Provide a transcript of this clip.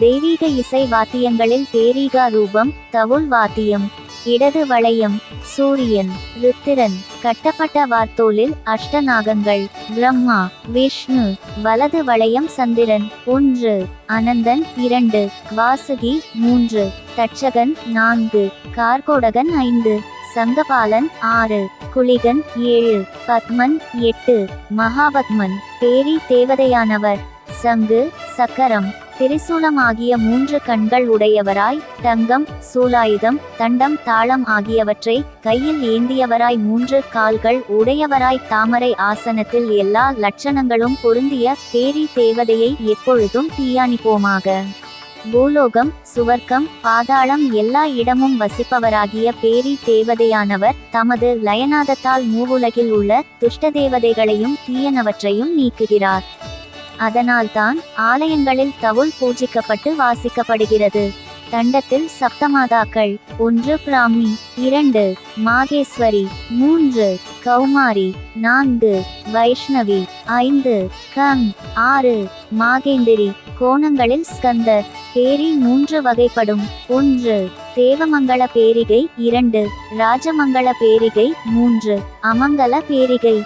தெய்வீக இசை வாத்தியங்களில் பேரீகா ரூபம் தவுள் வாத்தியம் இடது வளையம் சூரியன் ருத்திரன் கட்டப்பட்ட வார்த்தோலில் அஷ்டநாகங்கள் பிரம்மா விஷ்ணு வலது வளையம் சந்திரன் ஒன்று அனந்தன் இரண்டு வாசுகி மூன்று தட்சகன் நான்கு கார்கோடகன் ஐந்து சங்கபாலன் ஆறு குளிகன் ஏழு பத்மன் எட்டு மகாபத்மன் பேரி தேவதையானவர் சங்கு சக்கரம் திரிசூலம் ஆகிய மூன்று கண்கள் உடையவராய் தங்கம் சூலாயுதம் தண்டம் தாளம் ஆகியவற்றை கையில் ஏந்தியவராய் மூன்று கால்கள் உடையவராய் தாமரை ஆசனத்தில் எல்லா லட்சணங்களும் பொருந்திய பேரி தேவதையை எப்பொழுதும் தீயானிப்போமாக. பூலோகம் சுவர்க்கம் பாதாளம் எல்லா இடமும் வசிப்பவராகிய பேரி தேவதையானவர் தமது லயநாதத்தால் மூவுலகில் உள்ள துஷ்ட தேவதைகளையும் தீயனவற்றையும் நீக்குகிறார். அதனால்தான் ஆலயங்களில் தவுள் பூஜிக்கப்பட்டு வாசிக்கப்படுகிறது. தண்டத்தில் சப்தமாதாக்கள் ஒன்று பிராமி இரண்டு மாகேஸ்வரி மூன்று கௌமாரி நான்கு வைஷ்ணவி ஐந்து கம் ஆறு மாகேந்திரி கோணங்களில் ஸ்கந்தர் பேரி மூன்று வகைப்படும் ஒன்று தேவமங்கள பேரிகை இரண்டு ராஜமங்கள பேரிகை மூன்று அமங்கல பேரிகை.